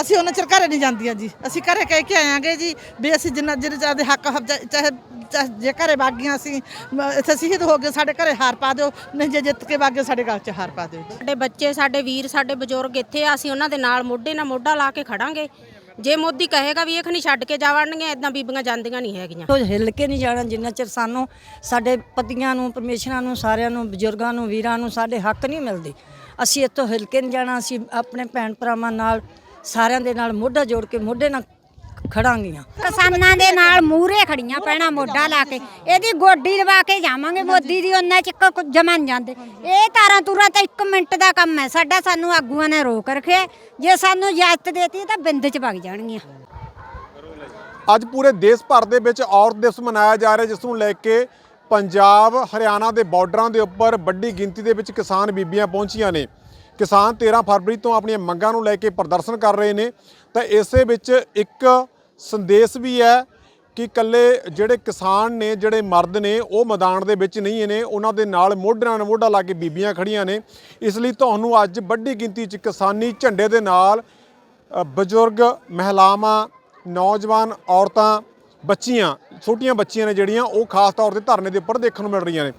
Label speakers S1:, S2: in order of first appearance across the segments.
S1: ਅਸੀਂ ਉਹਨਾਂ ਚਿਰ ਘਰੇ ਨਹੀਂ ਜਾਂਦੀਆਂ ਜੀ। ਅਸੀਂ ਘਰੇ ਕਹਿ ਕੇ ਆਇਆਂਗੇ ਜੀ ਵੀ ਅਸੀਂ ਜਿੰਨਾ ਜਿੰਨੇ ਚਿਰ ਦੇ ਹੱਕ ਹਫ- ਚਾਹੇ ਚਾਹੇ ਜੇ ਘਰੇ ਬਾਗੀਆਂ ਅਸੀਂ ਮ- ਇੱਥੇ ਸ਼ਹੀਦ ਹੋ ਗਏ ਸਾਡੇ ਘਰੇ ਹਾਰ ਪਾ ਦਿਓ ਨਹੀਂ ਜੇ ਜਿੱਤ ਕੇ ਬਾਗੇ ਸਾਡੇ ਗਲ 'ਚ ਹਾਰ ਪਾ ਦਿਓ
S2: ਸਾਡੇ ਬੱਚੇ ਸਾਡੇ ਵੀਰ ਸਾਡੇ ਬਜ਼ੁਰਗ ਇੱਥੇ ਆ ਅਸੀਂ ਉਹਨਾਂ ਦੇ ਨਾਲ ਮੋਢੇ ਨਾਲ ਮੋਢਾ ਲਾ ਕੇ ਖੜਾਂਗੇ। ਜੇ ਮੋਦੀ ਕਹੇਗਾ ਵੀ ਇਹ ਖਣੀ ਛੱਡ ਕੇ ਜਾਵਣਗੀਆਂ ਇਦਾਂ ਬੀਬੀਆਂ ਜਾਂਦੀਆਂ ਨਹੀਂ ਹੈਗੀਆਂ।
S3: ਤੋਂ ਹਿੱਲ ਕੇ ਨਹੀਂ ਜਾਣਾ ਜਿੰਨਾ ਚਿਰ ਸਾਨੂੰ ਸਾਡੇ ਪਤੀਆਂ ਨੂੰ ਪਰਮੇਸ਼ਰਾਂ ਨੂੰ ਸਾਰਿਆਂ ਨੂੰ ਬਜ਼ੁਰਗਾਂ ਨੂੰ ਵੀਰਾਂ ਨੂੰ ਸਾਡੇ ਹੱਕ ਨਹੀਂ ਮਿਲਦੇ। ਅਸੀਂ ਇੱਥੋਂ ਹਿੱਲ ਕੇ ਨਹੀਂ ਜਾਣਾ ਅਸੀਂ ਆਪਣੇ ਭੈਣ ਭਰਾਵਾਂ ਨਾਲ ਸਾਰਿਆਂ ਦੇ ਨਾਲ ਮੋਢਾ ਜੋੜ ਕੇ ਮੋਢੇ ਨਾਲ ਖੜਾਂਗੀਆਂ।
S4: ਕਿਸਾਨਾਂ ਦੇ ਨਾਲ ਮੂਹਰੇ ਖੜੀਆਂ ਪੈਣਾ ਮੋਢਾ ਲਾ ਕੇ। ਇਹਦੀ ਗੋਡੀ ਲਵਾ ਕੇ ਜਾਵਾਂਗੇ ਮੋਦੀ ਦੀ ਉਹਨਾਂ ਚ ਜਮਨ ਜਾਂਦੇ। ਇਹ ਤਾਰਾਂ ਤੂਰਾਂ ਤਾਂ 1 ਮਿੰਟ ਦਾ ਕੰਮ ਹੈ। ਸਾਡਾ ਸਾਨੂੰ ਆਗੂਆਂ ਨੇ ਰੋਕ ਰੱਖਿਆ ਜੇ ਸਾਨੂੰ ਇਜਾਜ਼ਤ ਦੇਤੀ ਤਾਂ ਬਿੰਦ ਚ ਵਗ ਜਾਣਗੀਆਂ।
S5: ਅੱਜ ਪੂਰੇ ਦੇਸ਼ ਭਰ ਦੇ ਵਿੱਚ ਔਰਤ ਦਿਵਸ ਮਨਾਇਆ ਜਾ ਰਿਹਾ ਜਿਸ ਨੂੰ ਲੈ ਕੇ ਪੰਜਾਬ ਹਰਿਆਣਾ ਦੇ ਬਾਰਡਰਾਂ ਦੇ ਉੱਪਰ ਵੱਡੀ ਗਿਣਤੀ ਦੇ ਵਿੱਚ ਕਿਸਾਨ ਬੀਬੀਆਂ ਪਹੁੰਚੀਆਂ ਨੇ। ਕਿਸਾਨ 13 ਫਰਵਰੀ ਤੋਂ ਆਪਣੀਆਂ ਮੰਗਾਂ ਨੂੰ ਲੈ ਕੇ ਪ੍ਰਦਰਸ਼ਨ ਕਰ ਰਹੇ ਨੇ। ਤਾਂ ਇਸੇ ਵਿੱਚ ਇੱਕ ਸੰਦੇਸ਼ ਵੀ ਹੈ ਕਿ ਇਕੱਲੇ ਜਿਹੜੇ ਕਿਸਾਨ ਨੇ, ਜਿਹੜੇ ਮਰਦ ਨੇ, ਉਹ ਮੈਦਾਨ ਦੇ ਵਿੱਚ ਨਹੀਂ ਨੇ। ਉਹਨਾਂ ਦੇ ਨਾਲ ਮੋਢਿਆਂ ਨਾਲ ਮੋਢਾ ਲਾ ਕੇ ਬੀਬੀਆਂ ਖੜੀਆਂ ਨੇ। ਇਸ ਲਈ ਤੁਹਾਨੂੰ ਅੱਜ ਵੱਡੀ ਗਿਣਤੀ 'ਚ ਕਿਸਾਨੀ ਝੰਡੇ ਦੇ ਨਾਲ ਬਜ਼ੁਰਗ, ਮਹਿਲਾਵਾਂ, ਨੌਜਵਾਨ ਔਰਤਾਂ, ਬੱਚੀਆਂ, ਛੋਟੀਆਂ ਬੱਚੀਆਂ ਨੇ ਜਿਹੜੀਆਂ, ਉਹ ਖਾਸ ਤੌਰ ਤੇ ਧਰਨੇ ਦੇ ਉੱਪਰ ਦੇਖਣ ਨੂੰ ਮਿਲ ਰਹੀਆਂ ਨੇ।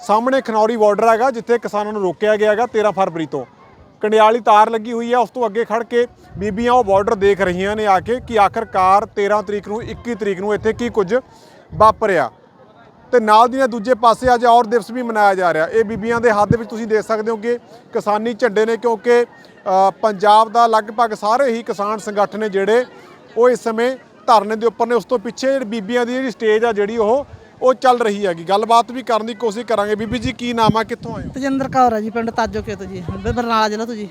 S5: ਸਾਹਮਣੇ ਖਨੌਰੀ ਬਾਰਡਰ ਹੈਗਾ, ਜਿੱਥੇ ਕਿਸਾਨਾਂ ਨੂੰ ਰੋਕਿਆ ਗਿਆ ਹੈਗਾ 13 ਫਰਵਰੀ ਤੋਂ। ਕੰਡਿਆਲੀ ਤਾਰ ਲੱਗੀ ਹੋਈ ਹੈ, ਉਸ ਤੋਂ ਅੱਗੇ ਖੜ ਕੇ ਬੀਬੀਆਂ ਉਹ ਬਾਰਡਰ ਦੇਖ ਰਹੀਆਂ ਨੇ ਆ ਕੇ ਕਿ ਆਖਰਕਾਰ 13 ਤਰੀਕ ਨੂੰ 21 ਤਰੀਕ ਨੂੰ ਇੱਥੇ ਕੀ ਕੁਝ ਵਾਪਰਿਆ। ਤੇ ਨਾਲ ਦੀ ਨਾਲ ਦੂਜੇ ਪਾਸੇ ਅੱਜ ਔਰ ਦਿਵਸ ਵੀ ਮਨਾਇਆ ਜਾ ਰਿਹਾ। ਇਹ ਬੀਬੀਆਂ ਦੇ ਹੱਥ ਦੇ ਵਿੱਚ ਤੁਸੀਂ ਦੇਖ ਸਕਦੇ ਹੋ ਕਿ ਕਿਸਾਨੀ ਝੰਡੇ ਨੇ ਕਿਉਂਕਿ ਪੰਜਾਬ ਦਾ ਲਗਭਗ ਸਾਰੇ ਹੀ ਕਿਸਾਨ ਸੰਗਠਨ ਨੇ ਜਿਹੜੇ ਉਹ ਇਸ ਸਮੇਂ ਧਰਨੇ ਦੇ ਉੱਪਰ ਨੇ। ਉਸ ਤੋਂ ਪਿੱਛੇ ਜਿਹੜੀ ਬੀਬੀਆਂ ਦੀ ਜਿਹੜੀ ਸਟੇਜ ਆ, ਜਿਹੜੀ ਉਹ ਉਹ ਚੱਲ ਰਹੀ ਹੈਗੀ। ਗੱਲਬਾਤ ਵੀ ਕਰਨ ਦੀ ਕੋਸ਼ਿਸ਼ ਕਰਾਂਗੇ। ਬੀਬੀ ਜੀ, ਕੀ ਨਾਮ ਆ? ਕਿੱਥੋਂ ਆਏ ਹੋ?
S1: ਤਜਿੰਦਰ ਕੌਰ ਹੈ ਜੀ, ਪਿੰਡ ਤਾਜੋ ਕੇ ਤੋਂ ਜੀ ਬਰਨਾਲਾ ਜ਼ਿਲ੍ਹਾ ਤੋਂ ਜੀ।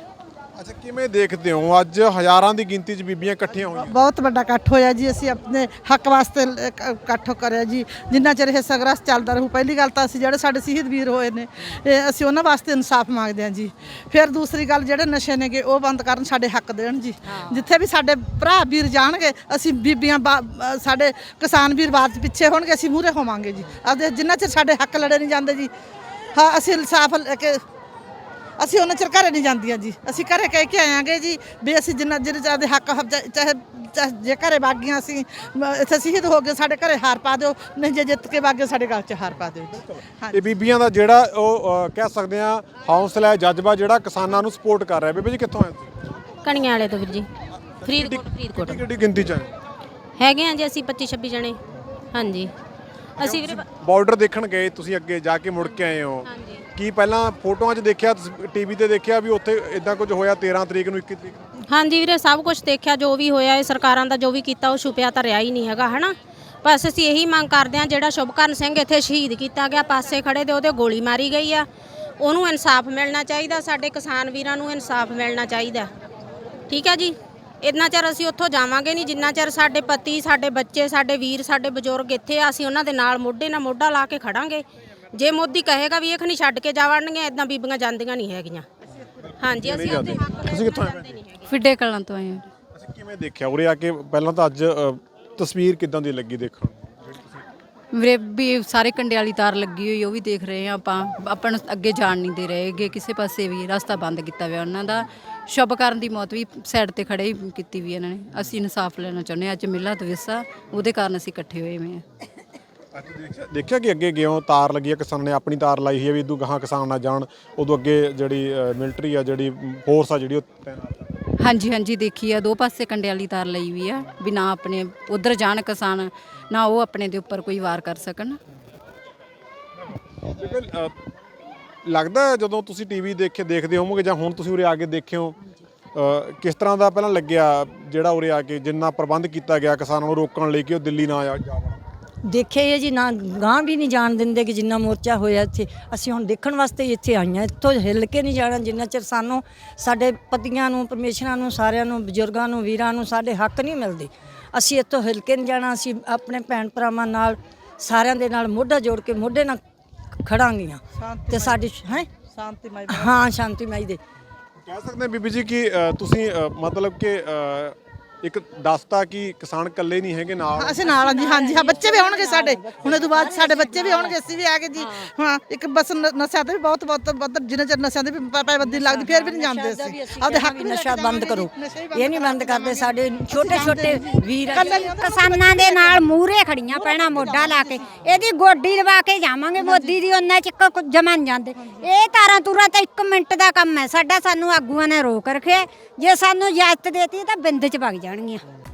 S5: ਅੱਛਾ ਕਿਵੇਂ ਦੇਖਦੇ ਹੋ? ਅੱਜ ਹਜ਼ਾਰਾਂ ਦੀ ਗਿਣਤੀ 'ਚ ਬੀਬੀਆਂ ਇਕੱਠੀਆਂ ਹੋਈਆਂ।
S1: ਬਹੁਤ ਵੱਡਾ ਇਕੱਠ ਹੋਇਆ ਜੀ ਅਸੀਂ ਆਪਣੇ ਹੱਕ ਵਾਸਤੇ ਲ- ਇਕੱਠ ਕਰਿਆ ਜੀ। ਜਿੰਨਾ ਚਿਰ ਇਹ ਸੰਘਰਸ਼ ਚੱਲਦਾ ਰਹੂ ਪਹਿਲੀ ਗੱਲ ਤਾਂ ਅਸੀਂ ਜਿਹੜੇ ਸਾਡੇ ਸ਼ਹੀਦ ਵੀਰ ਹੋਏ ਨੇ ਇਹ ਅਸੀਂ ਉਹਨਾਂ ਵਾਸਤੇ ਇਨਸਾਫ ਮੰਗਦੇ ਹਾਂ ਜੀ। ਫਿਰ ਦੂਸਰੀ ਗੱਲ ਜਿਹੜੇ ਨਸ਼ੇ ਨੇਗੇ ਉਹ ਬੰਦ ਕਰਨ ਸਾਡੇ ਹੱਕ ਦੇਣ ਜੀ। ਜਿੱਥੇ ਵੀ ਸਾਡੇ ਭਰਾ ਵੀਰ ਜਾਣਗੇ ਅਸੀਂ ਬੀਬੀਆਂ ਬਾ- ਅ, ਸਾਡੇ ਕਿਸਾਨ ਵੀਰ ਬਾਅਦ ਪਿੱਛੇ ਹੋਣਗੇ ਅਸੀਂ ਮੂਹਰੇ ਹੋਵਾਂਗੇ ਜੀ। ਆਪਦੇ ਜਿੰਨਾ ਚਿਰ ਸਾਡੇ ਹੱਕ ਲੜੇ ਨਹੀਂ ਜਾਂਦੇ ਜੀ। ਹਾਂ ਅਸੀਂ ਇਨਸਾਫ ਲੈ ਕੇ ਅਸੀਂ ਉਹਨਾਂ ਚਿਰ ਘਰੇ ਨਹੀਂ ਜਾਂਦੀਆਂ ਜੀ। ਅਸੀਂ ਘਰੇ ਕਹਿ ਕੇ ਆਇਆਂਗੇ ਜੀ ਵੀ ਅਸੀਂ ਜਿੰਨਾ ਜਿੰਨੇ ਚਿਰ ਦੇ ਹੱਕ ਚਾਹੇ ਚਾਹੇ ਜੇ ਘਰੇ ਬਾਗੀਆਂ ਅਸੀਂ ਮ- ਇੱਥੇ ਸ਼ਹੀਦ ਹੋ ਗਏ ਸਾਡੇ ਘਰੇ ਹਾਰ ਪਾ ਦਿਓ ਨਹੀਂ ਜੇ ਜਿੱਤ ਕੇ ਬਾਗੇ ਸਾਡੇ ਗਲ 'ਚ ਹਾਰ ਪਾ ਦਿਓ ਜੀ।
S5: ਇਹ ਬੀਬੀਆਂ ਦਾ ਜਿਹੜਾ ਉਹ ਅ, ਕਹਿ ਸਕਦੇ ਆ ਹੌਸਲਾ ਹੈ ਜਜ਼ਬਾ ਜਿਹੜਾ ਕਿਸਾਨਾਂ ਨੂੰ ਸਪੋਰਟ ਕਰ ਰਿਹਾ। ਬੀਬੀ ਜੀ ਕਿੱਥੋਂ ਆਏ ਤੁਸੀਂ?
S2: ਕਣੀਆਂ ਵਾਲੇ ਤੋਂ ਵੀਰ ਜੀ। ਫਰੀਦਕੋਟ ਫਰੀਦਕੋਟ।
S5: ਕਿੱਡੀ ਕਿੱਡੀ ਗਿਣਤੀ 'ਚ ਆਏ?
S2: ਹੈਗੇ ਆ ਜੀ ਅਸੀਂ 25 26 ਜਣੇ। ਹਾਂਜੀ। ਅਸੀਂ ਵੀਰੇ
S5: ਬਾਰਡਰ ਦੇਖਣ ਗਏ ਤੁਸੀਂ ਅੱਗੇ ਜਾ ਕੇ ਮੁੜ ਕੇ ਆਏ ਹੋ।
S2: ਹਾਂਜੀ।
S5: ਕੀ ਪਹਿਲਾਂ ਫੋਟੋਆਂ 'ਚ ਦੇਖਿਆ ਟੀਵੀ ਤੇ ਦੇਖਿਆ ਵੀ ਉੱਥੇ ਇਦਾਂ ਕੁਝ ਹੋਇਆ 13 ਤਰੀਕ ਨੂੰ 21 ਤਰੀਕ ਨੂੰ?
S2: ਹਾਂਜੀ ਵੀਰੇ ਸਭ ਕੁਝ ਦੇਖਿਆ ਜੋ ਵੀ ਹੋਇਆ ਇਹ ਸਰਕਾਰਾਂ ਦਾ ਜੋ ਵੀ ਕੀਤਾ ਉਹ ਛੁਪਿਆ ਤਾਂ ਰਿਹਾ ਹੀ ਨਹੀਂ ਹੈਗਾ ਹਨਾ? ਬਸ ਅਸੀਂ ਇਹੀ ਮੰਗ ਕਰਦੇ ਹਾਂ ਜਿਹੜਾ ਸ਼ੁਭਕਰਨ ਸਿੰਘ ਇੱਥੇ ਸ਼ਹੀਦ ਕੀਤਾ ਗਿਆ ਪਾਸੇ ਖੜੇ ਦੇ ਉਹਦੇ ਗੋਲੀ ਮਾਰੀ ਗਈ ਆ। ਉਹਨੂੰ ਇਨਸਾਫ ਮਿਲਣਾ ਚਾਹੀਦਾ ਸਾਡੇ ਕਿਸਾਨ ਵੀਰਾਂ ਨੂੰ ਇਨਸਾਫ ਮਿਲਣਾ ਚਾਹੀਦਾ। ਠੀਕ ਹੈ ਜੀ? ਇੰਨਾ ਚਿਰ ਅਸੀਂ ਉੱਥੋਂ ਜਾਵਾਂਗੇ ਨਹੀਂ ਜਿੰਨਾ ਚਿਰ ਸਾਡੇ ਪਤੀ ਸਾਡੇ ਬੱਚੇ ਸਾਡੇ ਵੀਰ ਸਾਡੇ ਬਜ਼ੁਰਗ ਇੱਥੇ ਆ ਅਸੀਂ ਉਹਨਾਂ ਦੇ ਨਾਲ ਮੋਢੇ ਨਾਲ ਮੋਢਾ ਲਾ ਕੇ ਖੜਾਂਗੇ। ਜੇ ਮੋਦੀ ਕਹੇਗਾ ਵੀ ਇਹ ਖਣੀ ਛੱਡ ਕੇ ਜਾਵਣਗੀਆਂ ਇਦਾਂ ਬੀਬੀਆਂ ਜਾਂਦੀਆਂ ਨਹੀਂ ਹੈਗੀਆਂ। ਹਾਂਜੀ ਅਸੀਂ ਹੱਕ
S5: ਤੁਸੀਂ ਕਿੱਥੋਂ ਆਏ
S6: ਫਿੱਡੇ ਕਲਾਂ ਤੋਂ ਆਏ ਹਾਂ
S5: ਅਸੀਂ ਕਿਵੇਂ ਦੇਖਿਆ ਉਰੇ ਆ ਕੇ? ਪਹਿਲਾਂ ਤਾਂ ਅੱਜ ਅ, ਤਸਵੀਰ ਕਿਦਾਂ ਦੀ ਲੱਗੀ ਦੇਖਣ? ਨੂੰ?
S6: ਵੀਰੇ ਵੀ ਸਾਰੇ ਕੰਡਿਆਲੀ ਤਾਰ ਲੱਗੀ ਹੋਈ ਉਹ ਵੀ ਦੇਖ ਰਹੇ ਹਾਂ ਆਪਾਂ। ਆਪਾਂ ਨੂੰ ਅੱਗੇ ਜਾਣ ਨਹੀਂ ਦੇ ਰਹੇਗੇ ਕਿਸੇ ਪਾਸੇ ਵੀ ਰਸਤਾ ਬੰਦ ਕੀਤਾ ਹੋਇਆ ਉਹਨਾਂ ਦਾ। ਸ਼ੁਭ ਕਰਨ ਦੀ ਮੌਤ ਵੀ ਸਾਈਡ ਤੇ ਖੜੇ ਹੀ ਕੀਤੀ ਵੀ ਇਹਨਾਂ ਨੇ। ਅਸੀਂ ਇਨਸਾਫ ਲੈਣਾ ਚਾਹੁੰਦੇ ਹਾਂ ਅੱਜ ਮਿਲਾ ਤਵਿਸਾ ਉਹਦੇ ਕਾਰਨ ਅਸੀਂ ਇਕੱਠੇ ਹੋਏ ਹੋਏ ਹਾਂ।
S5: ਦੇਖਿਆ ਕਿ ਅੱਗੇ ਗਿਓ ਤਾਰ ਲੱਗੀ ਹੈ ਕਿਸਾਨ ਨੇ ਆਪਣੀ ਤਾਰ ਲਾਈ ਹੋਈ ਹੈ ਵੀ ਇਦੋਂ ਗਾਹਾਂ ਕਿਸਾਨ ਨਾ ਜਾਣ ਉਦੋਂ ਅੱਗੇ ਜਿਹੜੀ ਮਿਲਟਰੀ ਆ ਜਿਹੜੀ ਫੋਰਸ ਆ ਜਿਹੜੀ ਉਹ ਤੈਨਾਤ ਆ।
S6: ਹਾਂਜੀ ਹਾਂਜੀ ਦੇਖੀ ਆ ਦੋ ਪਾਸੇ ਕੰਡਿਆਲੀ ਤਾਰ ਲਈ ਵੀ ਆ ਵੀ ਨਾ ਆਪਣੇ ਉਧਰ ਜਾਣ ਕਿਸਾਨ ਨਾ ਉਹ ਆਪਣੇ ਦੇ ਉੱਪਰ ਕੋਈ ਵਾਰ ਕਰ ਸਕਣ।
S5: ਬਿਲਕੁਲ ਅ, ਲੱਗਦਾ ਜਦੋਂ ਤੁਸੀਂ ਟੀਵੀ ਦੇਖੇ ਦੇਖਦੇ ਹੋਵੋਗੇ ਜਾਂ ਹੁਣ ਤੁਸੀਂ ਉਰੇ ਆ ਕੇ ਦੇਖਿਓ ਕਿਸ ਤਰ੍ਹਾਂ ਦਾ ਪਹਿਲਾਂ ਲੱਗਿਆ ਜਿਹੜਾ ਉਰੇ ਆ ਕੇ ਜਿੰਨਾ ਪ੍ਰਬੰਧ ਕੀਤਾ ਗਿਆ ਕਿਸਾਨਾਂ ਨੂੰ ਰੋਕਣ ਲਈ ਕਿ ਉਹ ਦਿੱਲੀ ਨਾ ਜਾ
S3: ਦੇਖਿਆ ਹੀ ਹੈ ਜੀ, ਨਾ ਗਾਂ ਵੀ ਨਹੀਂ ਜਾਣ ਦਿੰਦੇ ਕਿ ਜਿੰਨਾ ਮੋਰਚਾ ਹੋਇਆ ਇੱਥੇ। ਅਸੀਂ ਹੁਣ ਦੇਖਣ ਵਾਸਤੇ ਇੱਥੇ ਆਈਆਂ ਇੱਥੋਂ ਹਿੱਲ ਕੇ ਨਹੀਂ ਜਾਣਾ। ਜਿੰਨਾ ਚਿਰ ਸਾਨੂੰ ਸਾਡੇ ਪਤੀਆਂ ਨੂੰ, ਪਰਮੇਸ਼ਰਾਂ ਨੂੰ, ਸਾਰਿਆਂ ਨੂੰ, ਬਜ਼ੁਰਗਾਂ ਨੂੰ, ਵੀਰਾਂ ਨੂੰ ਸਾਡੇ ਹੱਕ ਨਹੀਂ ਮਿਲਦੇ। ਅਸੀਂ ਇੱਥੋਂ ਹਿੱਲ ਕੇ ਨਹੀਂ ਜਾਣਾ। ਅਸੀਂ ਆਪਣੇ ਭੈਣ ਭਰਾਵਾਂ ਨਾਲ, ਸਾਰਿਆਂ ਦੇ ਨਾਲ ਮੋਢਾ ਜੋੜ ਕੇ, ਮੋਢੇ ਨਾਲ ਖੜਾਂਗੀਆਂ। ਤੇ ਸਾਡੀ ਹੈ?
S1: ਸ਼ਾਂਤੀਮਈ
S3: ਹਾਂ ਸ਼ਾਂਤੀਮਈ ਦੇ।
S5: ਕਹਿ ਸਕਦੇ ਹਾਂ ਬੀਬੀ ਜੀ ਕਿ ਅ, ਤੁਸੀਂ ਅ, ਮਤਲਬ ਕਿ ਅ, ਇੱਕ ਦੱਸਤਾ ਕਿ ਕਿਸਾਨ ਇਕੱਲੇ ਨਹੀਂ ਹੈਗੇ ਨਾਲ
S1: ਅਸੀਂ ਨਾਲ ਜੀ ਹਾਂਜੀ ਹਾਂ ਬੱਚੇ ਵੀ ਆਉਣਗੇ ਸਾਡੇ। ਹੁਣ ਇਹ ਤੋਂ ਬਾਅਦ ਸਾਡੇ ਬੱਚੇ ਵੀ ਆਉਣਗੇ ਅਸੀਂ ਵੀ ਆ ਗਏ ਜੀ। ਹਾਂ। ਇੱਕ ਬਸ ਨ- ਨਸ਼ਿਆਂ ਤੇ ਵੀ ਬਹੁਤ ਬਹੁਤ ਬਹੁਤ ਜਿੰਨੇ ਚਿਰ ਨਸ਼ਿਆਂ ਦੇ ਵੀ ਪਾਬੰਦੀ ਲੱਗਦੀ ਫਿਰ ਵੀ ਨਹੀਂ ਜਾਂਦੇ ਅਸੀਂ। ਆਪਦੇ ਹੱਕ
S3: ਵੀ ਨਸ਼ਾ ਬੰਦ ਕਰੋ। ਇਹ ਨਹੀਂ ਬੰਦ ਕਰਦੇ ਸਾਡੇ ਛੋਟੇ ਛੋਟੇ ਵੀਰ।
S4: ਕਿਸਾਨਾਂ ਦੇ ਨਾਲ ਮੂਹਰੇ ਖੜੀਆਂ ਪੈਣਾ ਮੋਢਾ ਲਾ ਕੇ। ਇਹਦੀ ਗੋਡੀ ਲਵਾ ਕੇ ਜਾਵਾਂਗੇ ਮੋਦੀ ਦੀ ਉਹਨਾਂ ਚ ਇੱਕ ਜਮਨ ਜਾਂਦੇ। ਇਹ ਤਾਰਾਂ ਤੂਰਾਂ ਤਾਂ 1 ਮਿੰਟ ਦਾ ਕੰਮ ਹੈ। ਸਾਡਾ ਸਾਨੂੰ ਆਗੂਆਂ ਨੇ ਰੋਕ ਰੱਖਿਆ। ਜੇ ਸਾਨੂੰ ਇਜਾਜ਼ਤ ਦੇਤੀ ਤਾਂ ਬਿੰਦ ਚ ਵਗ ਜਾਣਗੀਆਂ।